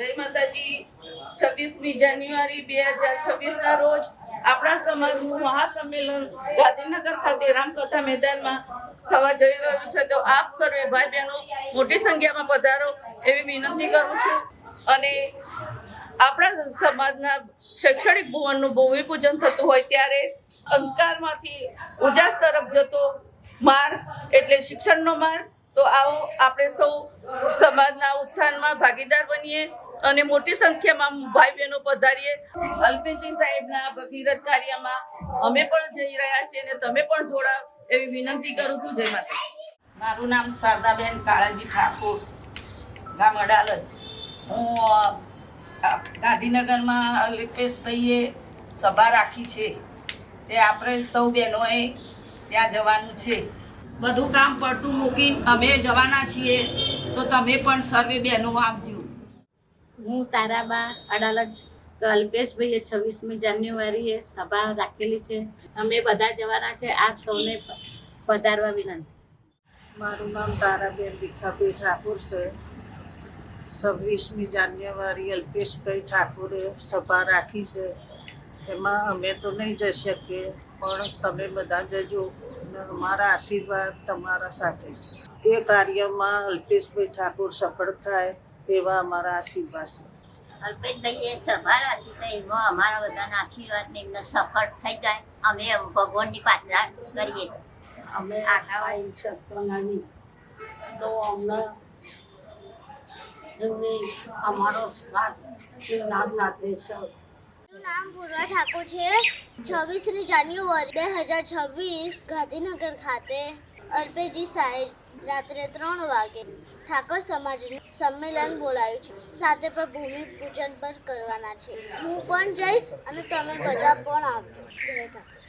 જય માતાજી. છવ્વીસમી જાન્યુઆરી બે હજાર છવ્વીસના રોજ આપણા સમાજનું મહાસંમેલન ગાંધીનગર ખાતે રામકથા મેદાનમાં થવા જઈ રહ્યું છે. તો આપ સર્વે ભાઈ બહેનો મોટી સંખ્યામાં પધારો એવી વિનંતી કરું છું. અને આપણા સમાજના શૈક્ષણિક ભુવનનું ભૂમિ પૂજન થતું હોય ત્યારે અંધકારમાંથી ઉજાસ તરફ જતો માર્ગ એટલે શિક્ષણનો માર્ગ તો આવો આપણે સૌ સમાજના ઉત્થાનમાં ભાગીદાર બનીએ. અને મોટી સંખ્યામાં ભાઈ બહેનો પધારીએ. અલ્પેશજી સાહેબના ભગીરથ કાર્યમાં અમે પણ જઈ રહ્યા છીએ અને તમે પણ જોડાવ એવી વિનંતી કરું છું. જય માતા મારું નામ શારદાબેન કાળાજી ઠાકોર, ગામ અડાલજ. હું ગાંધીનગરમાં અલ્પેશભાઈએ સભા રાખી છે. તે આપણે સૌ બહેનોએ ત્યાં જવાનું છે. બધું કામ પડતું મૂકીને અમે જવાના છીએ. તો તમે પણ સર્વે બહેનો આવજો. હું તારાબા અડાલજ અલ્પેશભાઈએ છવ્વીસમી જાન્યુઆરીએ સભા રાખેલી છે. અમે બધા જવાના છે. આપ સૌને પધારવા વિનંતી. મારું નામ તારાબેન ભીખાભાઈ ઠાકોર છે. છવ્વીસમી જાન્યુઆરી અલ્પેશભાઈ ઠાકોરે સભા રાખી છે. એમાં અમે તો નહીં જઈ શકીએ, પણ તમે બધા જજો અને અમારા આશીર્વાદ તમારા સાથે એ કાર્યમાં અલ્પેશભાઈ ઠાકોર સફળ થાય. એવા અમારા આશીર્વાદ છે. અલ્પેશભાઈએ સભા રાખી છે? એમાં અમારા બધાના આશીર્વાદ ને એમને સફળ થઈ જાય. અમે ભગવાનની પાછળ કરીએ. અમે શકતો નહીં તો અમને એમને અમારો સાથ એમના સાથે છે. નામ પૂર્વા ઠાકોર છે. છવ્વીસમી જાન્યુઆરી બે હજાર છવ્વીસ ગાંધીનગર ખાતે અલ્પેજી સાહેબ રાત્રે ત્રણ વાગે ઠાકોર સમાજનું સંમેલન બોલાયું છે. સાથે પર ભૂમિ પૂજન પણ કરવાના છે. હું પણ જઈશ અને તમે બધા પણ આવજો. જય ઠાકોર